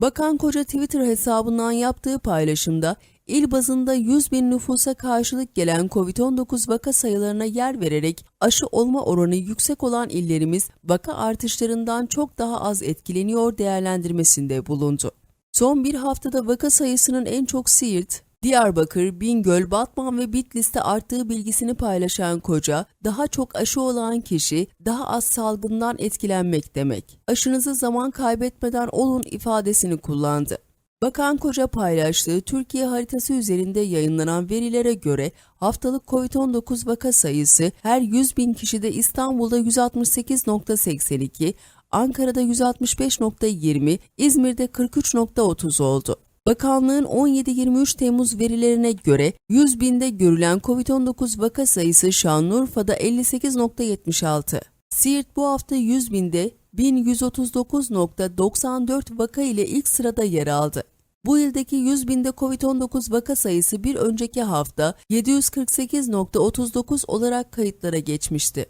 Bakan Koca Twitter hesabından yaptığı paylaşımda il bazında 100 bin nüfusa karşılık gelen COVID-19 vaka sayılarına yer vererek aşı olma oranı yüksek olan illerimiz vaka artışlarından çok daha az etkileniyor değerlendirmesinde bulundu. Son bir haftada vaka sayısının en çok Siirt, Diyarbakır, Bingöl, Batman ve Bitlis'te arttığı bilgisini paylaşan Koca, daha çok aşı olan kişi daha az salgından etkilenmek demek. Aşınızı zaman kaybetmeden olun ifadesini kullandı. Bakan Koca paylaştığı Türkiye haritası üzerinde yayınlanan verilere göre haftalık COVID-19 vaka sayısı her 100 bin kişide İstanbul'da 168.82, Ankara'da 165.20, İzmir'de 43.30 oldu. Bakanlığın 17-23 Temmuz verilerine göre 100 binde görülen COVID-19 vaka sayısı Şanlıurfa'da 58.76. Siirt bu hafta 100 binde 1139.94 vaka ile ilk sırada yer aldı. Bu ildeki 100 binde COVID-19 vaka sayısı bir önceki hafta 748.39 olarak kayıtlara geçmişti.